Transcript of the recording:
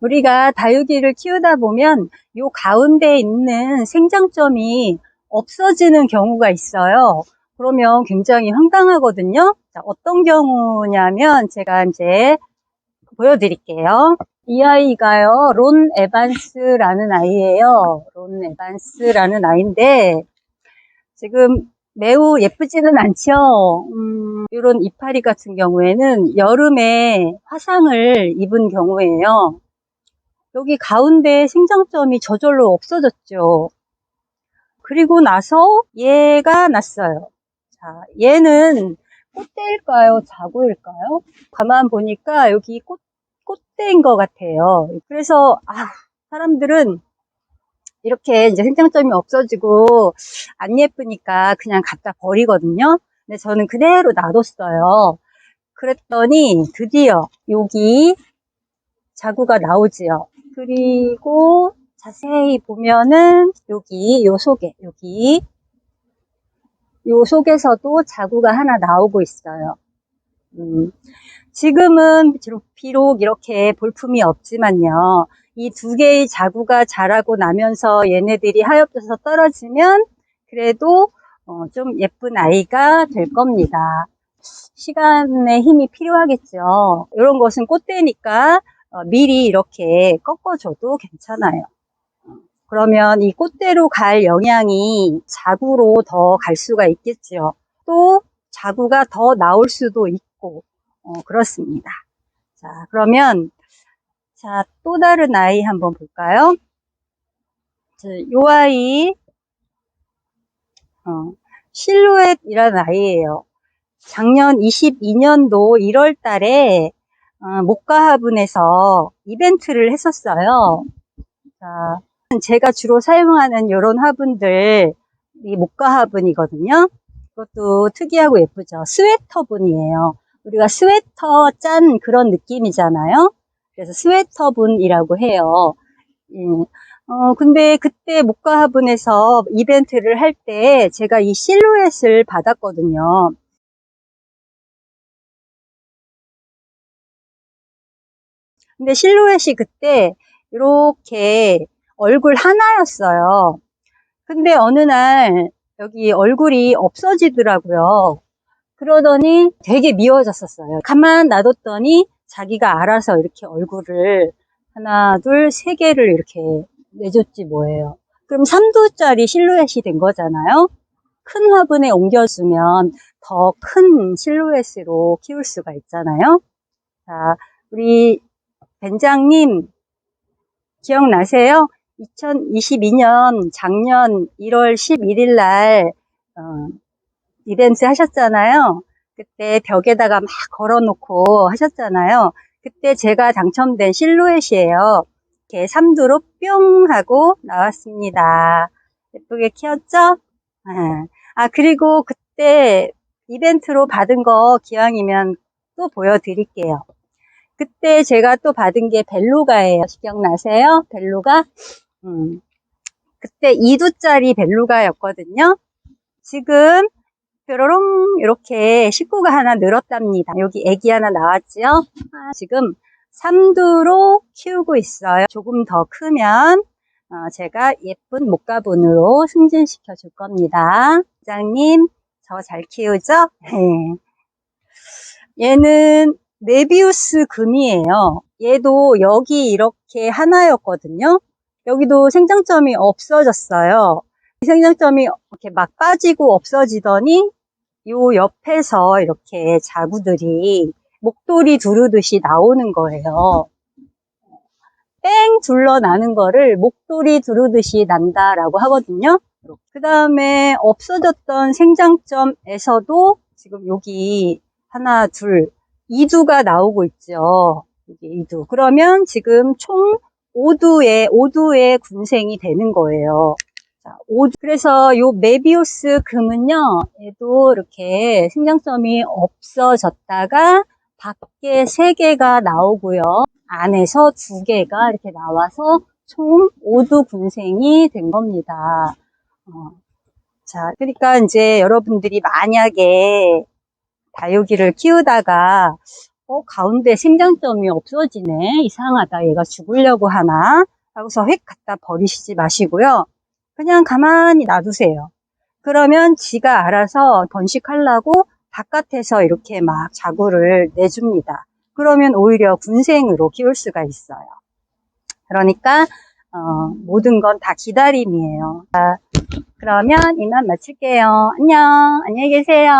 우리가 다육이를 키우다 보면 요 가운데 있는 생장점이 없어지는 경우가 있어요. 그러면 굉장히 황당하거든요. 자, 어떤 경우냐면 제가 이제 보여드릴게요. 이 아이가요, 론 에반스라는 아이예요. 론 에반스라는 아이인데 지금 매우 예쁘지는 않죠. 음, 이런 이파리 같은 경우에는 여름에 화상을 입은 경우에요. 여기 가운데 생장점이 저절로 없어졌죠. 그리고 나서 얘가 났어요. 자, 얘는 꽃대일까요? 자구일까요? 가만 보니까 여기 꽃, 꽃대인 것 같아요. 그래서, 아, 사람들은 이렇게 이제 생장점이 없어지고 안 예쁘니까 그냥 갖다 버리거든요. 근데 저는 그대로 놔뒀어요. 그랬더니 드디어 여기 자구가 나오지요. 그리고 자세히 보면은 여기 요 속에 여기 요 속에서도 자구가 하나 나오고 있어요. 음, 지금은 비록 이렇게 볼품이 없지만요. 이 두 개의 자구가 자라고 나면서 얘네들이 하엽져서 떨어지면 그래도 어, 좀 예쁜 아이가 될 겁니다. 시간의 힘이 필요하겠죠. 이런 것은 꽃대니까 어, 미리 이렇게 꺾어줘도 괜찮아요. 그러면 이 꽃대로 갈 영향이 자구로 더 갈 수가 있겠죠. 또 자구가 더 나올 수도 있고 어, 그렇습니다. 자 그러면 자 또 다른 아이 한번 볼까요? 자, 요 아이 어, 실루엣이라는 아이예요. 작년 22년도 1월 달에 어, 목가화분에서 이벤트를 했었어요. 자, 제가 주로 사용하는 이런 화분들, 이 목가 화분이거든요. 이것도 특이하고 예쁘죠. 스웨터분이에요. 우리가 스웨터 짠 그런 느낌이잖아요. 그래서 스웨터분이라고 해요. 예. 어, 근데 그때 목가 화분에서 이벤트를 할 때 제가 이 실루엣을 받았거든요. 근데 실루엣이 그때 이렇게 얼굴 하나였어요. 근데 어느 날 여기 얼굴이 없어지더라고요. 그러더니 되게 미워졌었어요. 가만 놔뒀더니 자기가 알아서 이렇게 얼굴을 하나, 둘, 세 개를 이렇게 내줬지 뭐예요. 그럼 3두짜리 실루엣이 된 거잖아요. 큰 화분에 옮겨주면 더 큰 실루엣으로 키울 수가 있잖아요. 자, 우리 벤장님 기억나세요? 2022년 작년 1월 11일 날 어, 이벤트 하셨잖아요. 그때 벽에다가 막 걸어놓고 하셨잖아요. 그때 제가 당첨된 실루엣이에요. 이렇게 삼두로 뿅 하고 나왔습니다. 예쁘게 키웠죠? 네. 아 그리고 그때 이벤트로 받은 거 기왕이면 또 보여드릴게요. 그때 제가 또 받은 게 벨루가예요. 기억나세요? 벨루가? 음, 그때 2두짜리 벨루가였거든요. 지금 뾰로롱 이렇게 식구가 하나 늘었답니다. 여기 애기 하나 나왔지요. 아, 지금 3두로 키우고 있어요. 조금 더 크면 어, 제가 예쁜 목가분으로 승진시켜 줄 겁니다. 부장님, 저 잘 키우죠? 네. 얘는 네비우스 금이에요. 얘도 여기 이렇게 하나였거든요. 여기도 생장점이 없어졌어요. 생장점이 이렇게 막 빠지고 없어지더니 요 옆에서 이렇게 자구들이 목도리 두르듯이 나오는 거예요. 뺑 둘러나는 거를 목도리 두르듯이 난다라고 하거든요. 그 다음에 없어졌던 생장점에서도 지금 여기 하나, 둘, 이두가 나오고 있죠. 이게 이두. 그러면 지금 총 5두의, 5두의 군생이 되는 거예요. 자, 5두. 그래서 요 메비우스 금은요, 얘도 이렇게 생장점이 없어졌다가 밖에 3개가 나오고요. 안에서 2개가 이렇게 나와서 총 5두 군생이 된 겁니다. 어. 자, 그러니까 이제 여러분들이 만약에 다육이를 키우다가 어, 가운데 생장점이 없어지네. 이상하다. 얘가 죽으려고 하나. 하고서 획 갖다 버리시지 마시고요. 그냥 가만히 놔두세요. 그러면 지가 알아서 번식하려고 바깥에서 이렇게 막 자구를 내줍니다. 그러면 오히려 군생으로 키울 수가 있어요. 그러니까 어, 모든 건 다 기다림이에요. 자, 그러면 이만 마칠게요. 안녕. 안녕히 계세요.